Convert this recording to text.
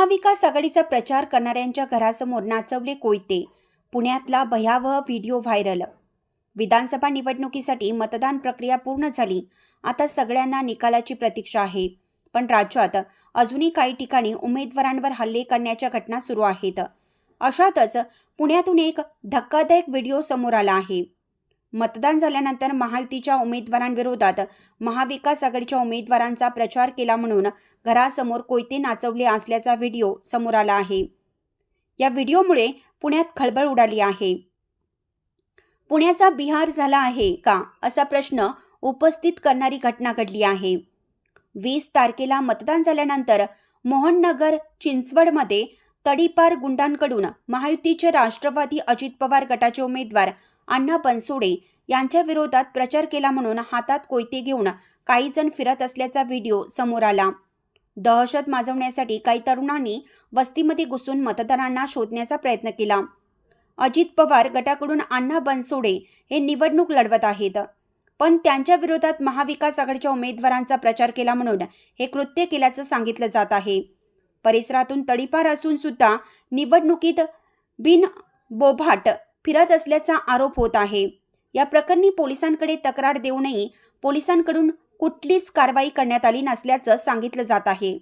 महाविकास आघाडीचा प्रचार करणाऱ्यांच्या घरासमोर नाचवले कोयते. पुण्यातला भयावह व्हिडिओ व्हायरल. विधानसभा निवडणुकीसाठी मतदान प्रक्रिया पूर्ण झाली. आता सगळ्यांना निकालाची प्रतीक्षा आहे. पण राज्यात अजूनही काही ठिकाणी उमेदवारांवर हल्ले करण्याच्या घटना सुरू आहेत. अशातच पुण्यातून एक धक्कादायक व्हिडिओ समोर आला आहे. मतदान झाल्यानंतर महायुतीच्या उमेदवारांविरोधात महाविकास आघाडीच्या उमेदवारांचा प्रचार केला म्हणून घरासमोर कोयते नाचवले असल्याचा व्हिडिओ समोर आला आहे. या व्हिडिओमुळे पुण्यात खळबळ उडाली आहे. पुण्याचा बिहार झाला आहे का? असा प्रश्न उपस्थित करणारी घटना घडली आहे. वीस तारखेला मतदान झाल्यानंतर मोहननगर चिंचवडमध्ये तडीपार गुंडांकडून महायुतीचे राष्ट्रवादी अजित पवार गटाचे उमेदवार अण्णा बनसोडे यांच्या विरोधात प्रचार केला म्हणून हातात कोयते घेऊन काही जण फिरत असल्याचा व्हिडिओ समोर आला. दहशत माजवण्यासाठी काही तरुणांनी वस्तीमध्ये घुसून मतदारांना शोधण्याचा प्रयत्न केला. अजित पवार गटाकडून अण्णा बनसोडे हे निवडणूक लढवत आहेत. पण त्यांच्या विरोधात महाविकास आघाडीच्या उमेदवारांचा प्रचार केला म्हणून हे कृत्य केल्याचं सांगितलं जात आहे. परिसरातून तडीपार असून सुद्धा निवडणुकीत बिन बोभाट फिरत असल्याचा आरोप होत आहे. या प्रकरणी पोलिसांकडे तक्रार देऊनही पोलिसांकडून कुठलीच कारवाई करण्यात आली नसल्याचं सांगितलं जात आहे.